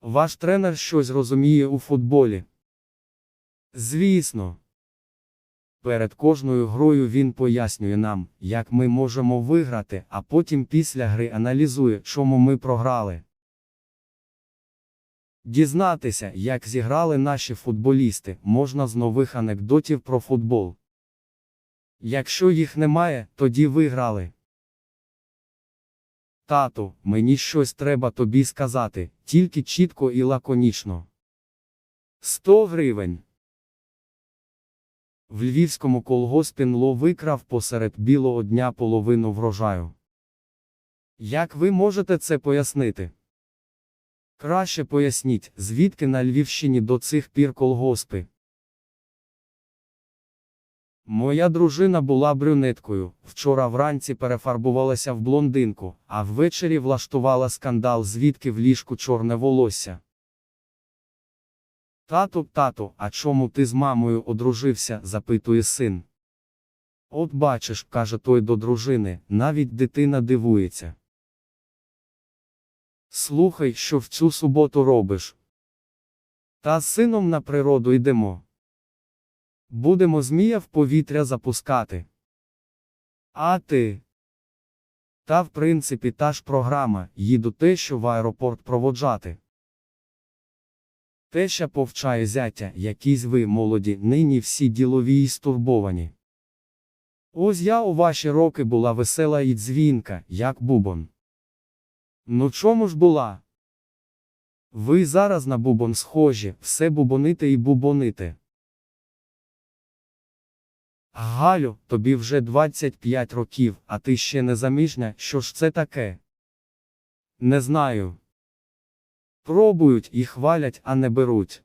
Ваш тренер щось розуміє у футболі. Звісно. Перед кожною грою він пояснює нам, як ми можемо виграти, а потім після гри аналізує, чому ми програли. Дізнатися, як зіграли наші футболісти, можна з нових анекдотів про футбол. Якщо їх немає, тоді виграли. Тату, мені щось треба тобі сказати, тільки чітко і лаконічно. 100 гривень. В львівському колгоспі НЛО викрав посеред білого дня половину врожаю. Як ви можете це пояснити? Краще поясніть, звідки на Львівщині до цих пір колгоспи. Моя дружина була брюнеткою, вчора вранці перефарбувалася в блондинку, а ввечері влаштувала скандал, звідки в ліжку чорне волосся. Тату, тату, а чому ти з мамою одружився? запитує син. От бачиш, каже той до дружини, навіть дитина дивується. Слухай, що в цю суботу робиш. Та з сином на природу йдемо. Будемо змія в повітря запускати. А ти? Та в принципі та ж програма, їду те, що в аеропорт проводжати. Теща повчає зятя, якісь ви, молоді, нині всі ділові і стурбовані. Ось я у ваші роки була весела і дзвінка, як бубон. Ну чому ж була? Ви зараз на бубон схожі, все бубоните і бубоните. Галю, тобі вже 25 років, а ти ще не заміжня, що ж це таке? Не знаю. Пробують і хвалять, а не беруть.